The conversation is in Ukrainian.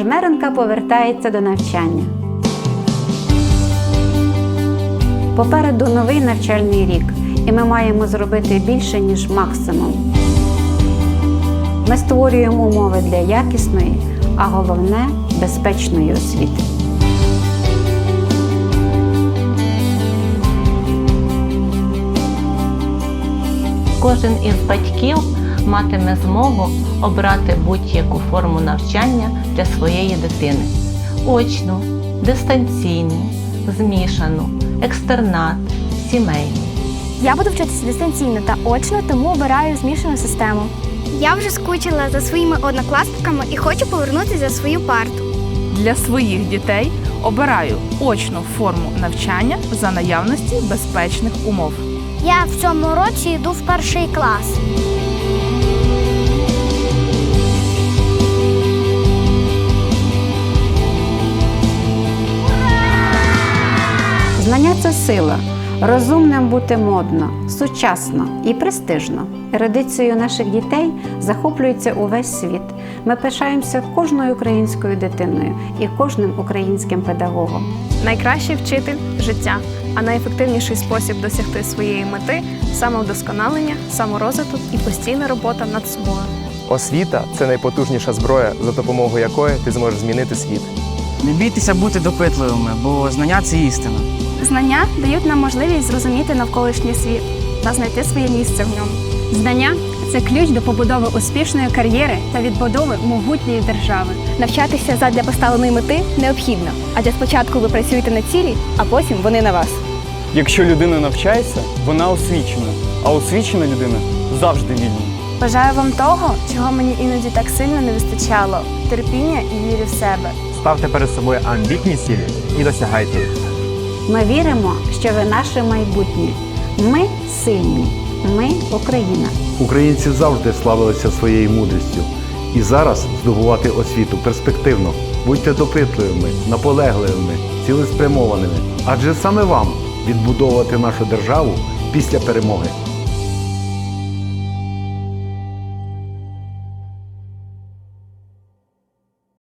Жмеренка повертається до навчання. Попереду новий навчальний рік, і ми маємо зробити більше, ніж максимум. Ми створюємо умови для якісної, а головне безпечної освіти. Кожен із батьків матиме змогу обрати будь-яку форму навчання для своєї дитини: очну, дистанційну, змішану, екстернат, сімейну. Я буду вчитися дистанційно та очно, тому обираю змішану систему. Я вже скучила за своїми однокласниками і хочу повернутися за свою парту. Для своїх дітей обираю очну форму навчання за наявності безпечних умов. Я в цьому році йду в перший клас. Знання це сила. Розумним бути модно, сучасно і престижно. Ерудицією наших дітей захоплюється увесь світ. Ми пишаємося кожною українською дитиною і кожним українським педагогом. Найкращий вчитель життя, а найефективніший спосіб досягти своєї мети самовдосконалення, саморозвиток і постійна робота над собою. Освіта це найпотужніша зброя, за допомогою якої ти зможеш змінити світ. Не бійтеся бути допитливими, бо знання це істина. Знання дають нам можливість зрозуміти навколишній світ та знайти своє місце в ньому. Знання це ключ до побудови успішної кар'єри та відбудови могутньої держави. Навчатися задля поставленої мети необхідно, адже спочатку ви працюєте на цілі, а потім вони на вас. Якщо людина навчається, вона освічена, а освічена людина завжди вільна. Бажаю вам того, чого мені іноді так сильно не вистачало терпіння і віри в себе. Ставте перед собою амбітні цілі і досягайте їх. Ми віримо, що ви наше майбутнє. Ми сильні. Ми Україна. Українці завжди славилися своєю мудрістю. І зараз здобувати освіту перспективно. Будьте допитливими, наполегливими, цілеспрямованими. Адже саме вам відбудовувати нашу державу після перемоги.